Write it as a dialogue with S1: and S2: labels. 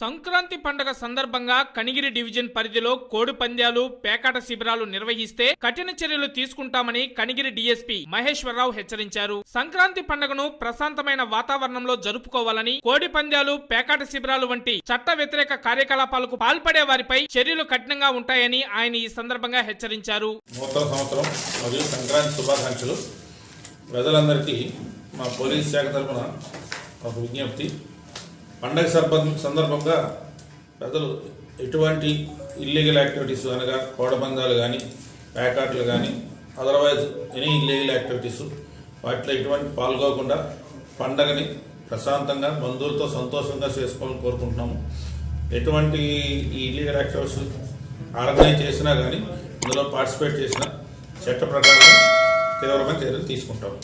S1: సంక్రాంతి పండుగ సందర్భంగా కనిగిరి డివిజన్ పరిధిలో కోడి పంద్యాలు పేకాట శిబిరాలు నిర్వహిస్తే కఠిన చర్యలు తీసుకుంటామని కనిగిరి డీఎస్పీ మహేశ్వరరావు హెచ్చరించారు. సంక్రాంతి పండుగను ప్రశాంతమైన వాతావరణంలో జరుపుకోవాలని కోడి పంద్యాలు పేకాట శిబిరాలు వంటి చట్ట వ్యతిరేక కార్యకలాపాలకు పాల్పడే వారిపై చర్యలు కఠినంగా ఉంటాయని ఆయన ఈ సందర్భంగా హెచ్చరించారు.
S2: నూతన సంవత్సరం మరియు సంక్రాంతి శుభాకాంక్షలు. ప్రజలందరికీ మా పోలీస్ శాఖ తరఫున ఒక విజ్ఞప్తి. పండగ సందర్భంగా ప్రజలు ఎటువంటి ఇల్లీగల్ యాక్టివిటీస్ అనగా కోడబందాలు కానీ ప్యాకాట్లు కానీ అదర్వైజ్ ఎనీ ఇల్లీగల్ యాక్టివిటీస్ వాటిలో ఎటువంటి పాల్గొకుండా పండగని ప్రశాంతంగా బంధువులతో సంతోషంగా చేసుకోవాలని కోరుకుంటున్నాము. ఎటువంటి ఈ ఇల్లీగల్ యాక్టివిటీస్ ఆర్గనైజ్ చేసినా కానీ ఇందులో పార్టిసిపేట్ చేసిన చట్ట ప్రకారం తీవ్రమైన చర్యలు తీసుకుంటాము.